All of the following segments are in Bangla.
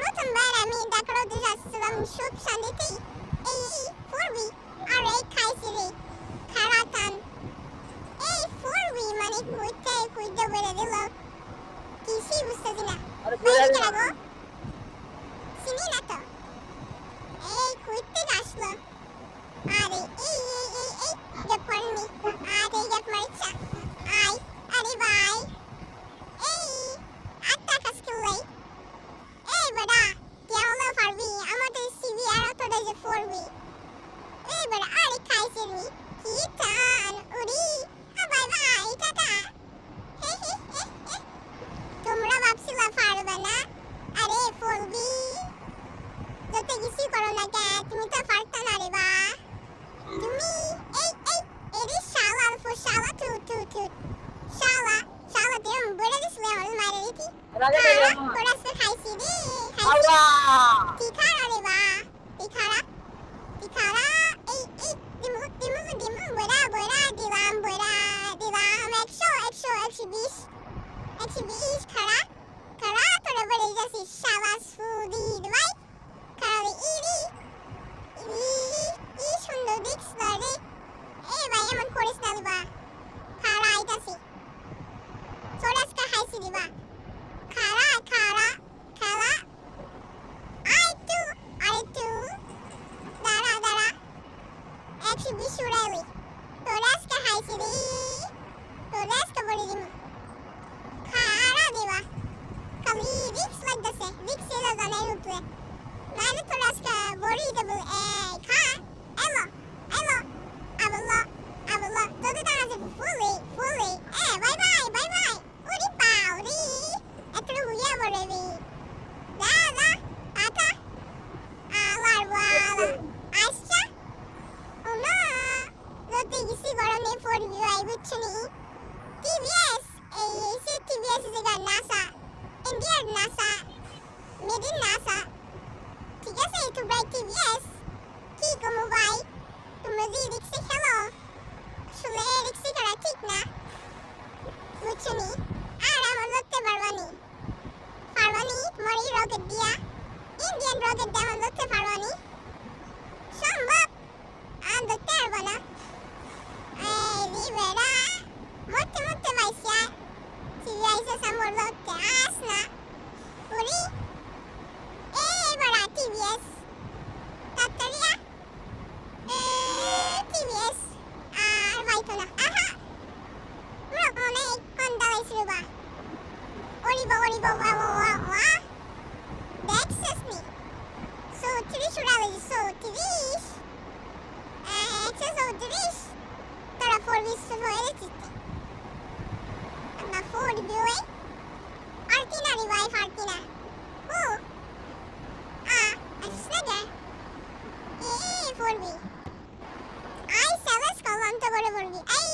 Muuten bara min dakaro dışarısından şut şandeti. Ey kayseri. Karatan. Ey furbi মানে কুইতে কুইতে বলে দিল কিছুই বুঝতেছি না আরে কই বেড়াল গেল না গো চিনি না তো এই কুইতে আসলো আরে এই এই এই এই গেট মারনি আরে গেট মারছা আই আরে ভাই এই আটটা কাজ করলাই এই বড়া কেমন পারবি আমাদের সিভি আর তোরা যে পড়বি এই বড়া আরে খাইছে নি কি টান উড়ি বাই বাই টাটা হে হে হে হে তোমরা ভাবছিলা পারবে না আরে পড়বি যত কিছু করো না কে তুমি তো পারতা না রে বা তুমি এই এই এরি শালা ফো শালা তু তু তু শালা শালা দেম বলে দিছিলে আমার মারে দিতি রাজা রে মা তোরা সে খাইছি রে খাইছি আল্লাহ তিখারা রে বা তিখারা তিখারা এই এই দিমু দিমু দিমু বড়া বড়া দিলাম বড়া দিলাম একশো একশো একশো বিশ একশো বিশ খারা খারা তোরা বলে যাচ্ছিস শালা সুদি ভাই খারা ইরি ইরি কি সুন্দর দেখছিল রে এ ভাই এমন করিস না দিবা খারা আইতাছি সোরাসকা খাইছি দিবা খারা খারা খারা আরেকটু আরেকটু দাঁড়া দাঁড়া একশো বিশ উড়াইলি তোর আজকে হাইছি রে তোর আজকে বলে দিব খারা দেবা খালি রিক্স লাগতেছে রিক্স এলো জানাই উপরে নাহলে তোর আজকে বড়ি দেবো এই খা এলো এলো আবল্লা আবল্লা তোদের তারা যে ফুলি ফুলি এ বাই বাই বাই বাই উড়ি পাও রে এত হুইয়া বলে রে দা দা আটা আলার ওয়ালা আচ্ছা ওনা রতে গেছি গরমে পড়বি ভাই বুঝছ নি টিভিএস এই সে টিভিএস যেটা নাসা ইন্ডিয়ার নাসা মেড ইন নাসা ঠিক আছে তোমরা টিভিএস কি কমো ভাই তোমরা যে রিক্সে খেলো আসলে রিক্সে খেলা ঠিক না বুঝছ নি আর আমার ধরতে পারবানি পারবানি মরি রকেট দিয়া ইন্ডিয়ান রকেট দিয়ে আমার ধরতে পারবানি সম্ভব আর ধরতে পারব naturally so gris. Uh, eh, it's also gris. Therefore, we saw electricity. And the food viewing. Artina revive Artina. Who? Ah, a snagger. Eh, for me. I saw a skull on the border for me.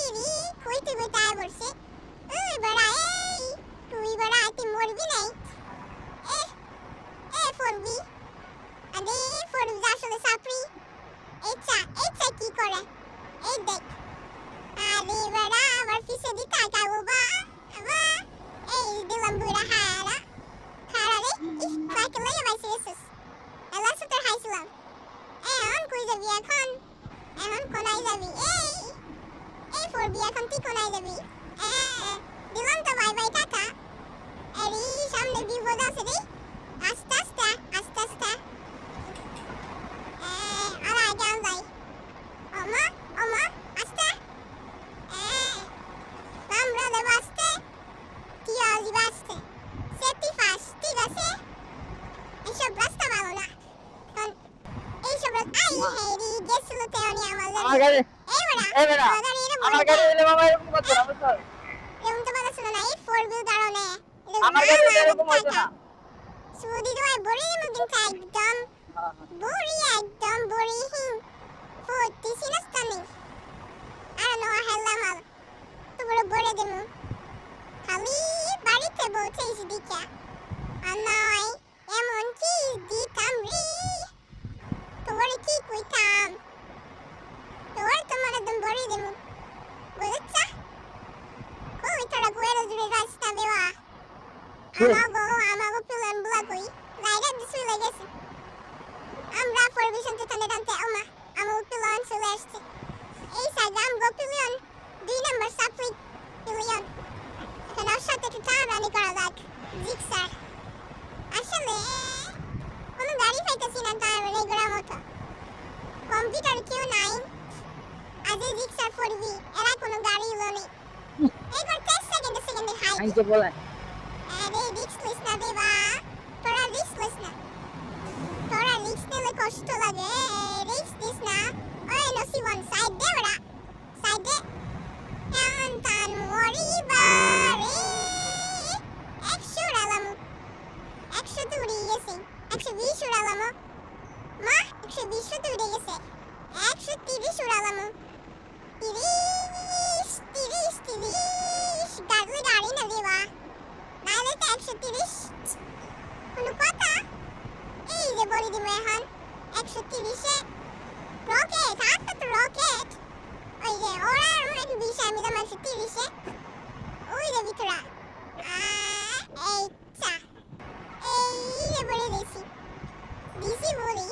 লইয়া বাইছে এসেস এলা সুতর হাইছিলাম এখন কই যাবি এখন এখন কোনায় যাবি এই এই ফোরবি এখন তুই কোনায় যাবি দিলাম তো বাই বাই টাটা এরি সামনে বিপদ আছে রে আস্তে আস্তে এ, আর আগে আন যাই ওমা ওমা আস্তে এ, আমরা দেব আস্তে তুই আসবি আস্তে সেফটি ফার্স্ট ঠিক আছে এইসব রাস্তা ভালো না কারণ এইসব রাস্তা আই হেরি গেছিল তেমনি আমার আমার গাড়ি। এই বড়া আমার গাড়ি এলে মামা এরকম করতো না বুঝছ? এরকম তো কথা ছিল না এই ফোর হুইল কারণে আমার গাড়ি এরকম হতো না। সুদি তো ভাই বড়ি নেব কিন্তু একদম। বড়ি একদম বড়ি হিং ফুটি সিনাস্তানি আর নো হেলা মাল। তো বড়ে দেবো খালি বাড়িতে বলছে দিকে। আর নয় এমন কি দিতাম রে? তোর কি কইতাম? তোর তোমার একদম বড়ি দেবো। বুঝেছ? কই তোরা গুয়ের জুড়ে রাস্তা দেওয়া। হুম। আমাগো আমাগো প্ল্যানগুলা কই? লাইরা দিছিল গেছে। আমরা পরিবেশন টানতে টানতে ওমা আমার পিলন চলে আসছে। এই সাইডে আমগো পিলিয়ন দুই নম্বর সাপ্লিক পিলিয়ন। এখন ওর সাথে একটু টানাটানি করা যাক জিক্সার আসলে কোনো গাড়ি পাইতেছি না টানাটানি করার মতো। কম্পিউটার কেউ নাই। আজ রিকশা করবি এরা কোনো গাড়ি নেই এইবার তেইশ সেকেন্ডে সেকেন্ডে হাই আইকে বলেন আরে রিক্স লিস না দেবা তোরা রিক্স লিস না তোরা রিক্স নিলে কষ্ট লাগে রিক্স দিস না ওই নসি ওয়ান সাইড দে ওরা সাইড দে এমন তান মরিবারে একশো উড়ালাম একশো তো উড়ে গেছে একশো বিশ উড়ালাম মা একশো বিশ তো উড়ে গেছে একশো তিরিশ উড়ালাম তিরিশ তিরিশ তিরিশ গাড়ি গাড়ি না দেবা নাহলে তো একশো তিরিশ কোনো কথা বলে দিব এখন। একশো তিরিশে রকেট আটটা তো রকেট ওই যে, ওরা একটু বিশে, আমি দাম একশো তিরিশে। ওই যে ভিতরা। এই চা এই বলে দিছি। দিছি বলি।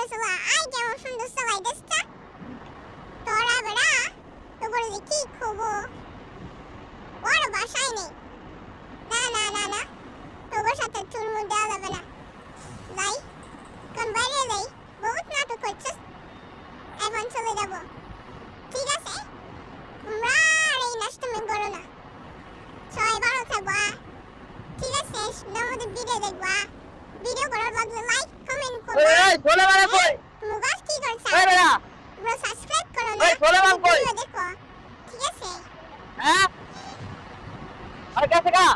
সুন্দর করে কেমন সুন্দর চালাই দেশটা তোরা বেড়া তো যে কি খবর? বড় বাসায় নেই। না না না না, তোর সাথে চুরমুর দেওয়া যাবে না। যাই কোন বাইরে যাই। বহুত নাটক করছিস। এখন চলে যাব। ঠিক আছে? তোমরা আর এই নষ্টমি করো না। সবাই ভালো থাকব। ঠিক আছে? আমাদের ভিডিও দেখব? ভিডিও করার লাগলে লাইক কমেন্ট করব ওই ওই ছোলে মানে কই? মুগাস কি করছ? ওই বেড়া। তোমরা সাবস্ক্রাইব করো না ওই, ছোলে মাল কই? দেখো। ঠিক আছে? হ্যাঁ? আর কাছে কা।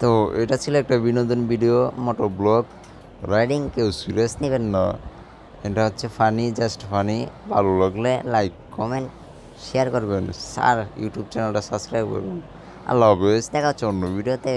তো এটা ছিল একটা বিনোদন ভিডিও মোটর ব্লগ। রাইডিং কেউ সিরিয়াস নেবেন না। এটা হচ্ছে ফানি জাস্ট ফানি ভালো লাগলে লাইক কমেন্ট শেয়ার করবেন। স্যার ইউটিউব চ্যানেলটা সাবস্ক্রাইব করবেন। আল্লাহ হাফেজ, দেখা হচ্ছে অন্য ভিডিওতে